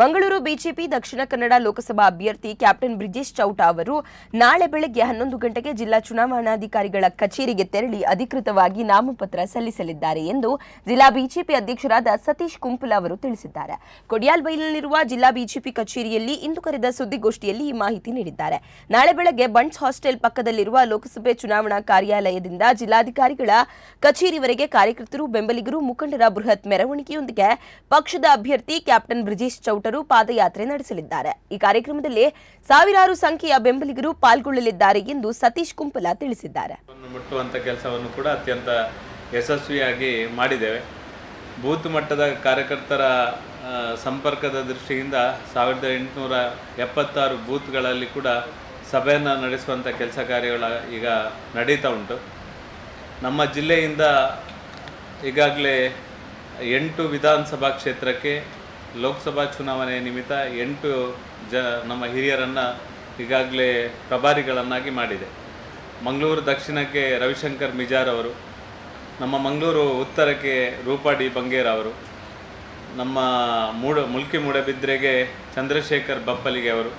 Mangaluru BJP, Dakshina Kannada Lok Sabha ಅಭ್ಯರ್ಥಿ captain Brijesh Chowta ಅವರು ನಾಳೆ ಬೆಳಗ್ಗೆ ಹನ್ನೊಂದು ಗಂಟೆಗೆ ಜಿಲ್ಲಾ ಚುನಾವಣಾಧಿಕಾರಿಗಳ ಕಚೇರಿಗೆ ತೆರಳಿ ಅಧಿಕೃತವಾಗಿ ನಾಮಪತ್ರ ಸಲ್ಲಿಸಲಿದ್ದಾರೆ ಎಂದು ಜಿಲ್ಲಾ ಬಿಜೆಪಿ ಅಧ್ಯಕ್ಷರಾದ ಸತೀಶ್ ಕುಂಪುಲ ಅವರು ತಿಳಿಸಿದ್ದಾರೆ. ಕೊಡಿಯಾಲ್ಬೈಲ್ನಲ್ಲಿರುವ ಜಿಲ್ಲಾ ಬಿಜೆಪಿ ಕಚೇರಿಯಲ್ಲಿ ಇಂದು ಕರೆದ ಸುದ್ದಿಗೋಷ್ಠಿಯಲ್ಲಿ ಈ ಮಾಹಿತಿ ನೀಡಿದ್ದಾರೆ. ನಾಳೆ ಬೆಳಗ್ಗೆ ಬಂಟ್ಸ್ ಹಾಸ್ಟೆಲ್ ಪಕ್ಕದಲ್ಲಿರುವ ಲೋಕಸಭೆ ಚುನಾವಣಾ ಕಾರ್ಯಾಲಯದಿಂದ ಜಿಲ್ಲಾಧಿಕಾರಿಗಳ ಕಚೇರಿವರೆಗೆ ಕಾರ್ಯಕರ್ತರು, ಬೆಂಬಲಿಗರು, ಮುಖಂಡರ ಬೃಹತ್ ಮೆರವಣಿಗೆಯೊಂದಿಗೆ ಪಕ್ಷದ ಅಭ್ಯರ್ಥಿ ಕ್ಯಾಪ್ಟನ್ ಬ್ರಿಜೇಶ್ ಚೌಟರು ಪಾದಯಾತ್ರೆ ನಡೆಸಲಿದ್ದಾರೆ. ಈ ಕಾರ್ಯಕ್ರಮದಲ್ಲಿ ಸಾವಿರಾರು ಸಂಖ್ಯೆಯ ಬೆಂಬಲಿಗರು ಪಾಲ್ಗೊಳ್ಳಲಿದ್ದಾರೆ ಎಂದು ಸತೀಶ್ ಕುಂಪಲ ತಿಳಿಸಿದ್ದಾರೆ. ಮುಟ್ಟುವಂಥ ಕೆಲಸವನ್ನು ಕೂಡ ಅತ್ಯಂತ ಯಶಸ್ವಿಯಾಗಿ ಮಾಡಿದ್ದೇವೆ. ಬೂತ್ ಮಟ್ಟದ ಕಾರ್ಯಕರ್ತರ ಸಂಪರ್ಕದ ದೃಷ್ಟಿಯಿಂದ ಸಾವಿರದ ಎಂಟುನೂರ ಎಪ್ಪತ್ತಾರು ಬೂತ್ಗಳಲ್ಲಿ ಕೂಡ ಸಭೆಯನ್ನು ನಡೆಸುವಂಥ ಕೆಲಸ ಕಾರ್ಯಗಳ ಈಗ ನಡೀತಾ ಉಂಟು. ನಮ್ಮ ಜಿಲ್ಲೆಯಿಂದ ಈಗಾಗಲೇ ಎಂಟು ವಿಧಾನಸಭಾ ಕ್ಷೇತ್ರಕ್ಕೆ ಲೋಕಸಭಾ ಚುನಾವಣೆ ನಿಮಿತ್ತ ಎಂಟು ಜ ನಮ್ಮ ಹಿರಿಯರನ್ನು ಈಗಾಗಲೇ ಪ್ರಭಾರಿಗಳನ್ನಾಗಿ ಮಾಡಿದೆ. ಮಂಗಳೂರು ದಕ್ಷಿಣಕ್ಕೆ ರವಿಶಂಕರ್ ಮಿಜಾರ್ ಅವರು, ನಮ್ಮ ಮಂಗಳೂರು ಉತ್ತರಕ್ಕೆ ರೂಪಾಡಿ ಬಂಗೇರ್ ಅವರು, ನಮ್ಮ ಮೂಡ ಮುಲ್ಕಿ ಮೂಡಬಿದ್ರೆಗೆ ಚಂದ್ರಶೇಖರ್ ಬಪ್ಪಲಿಗೆ ಅವರು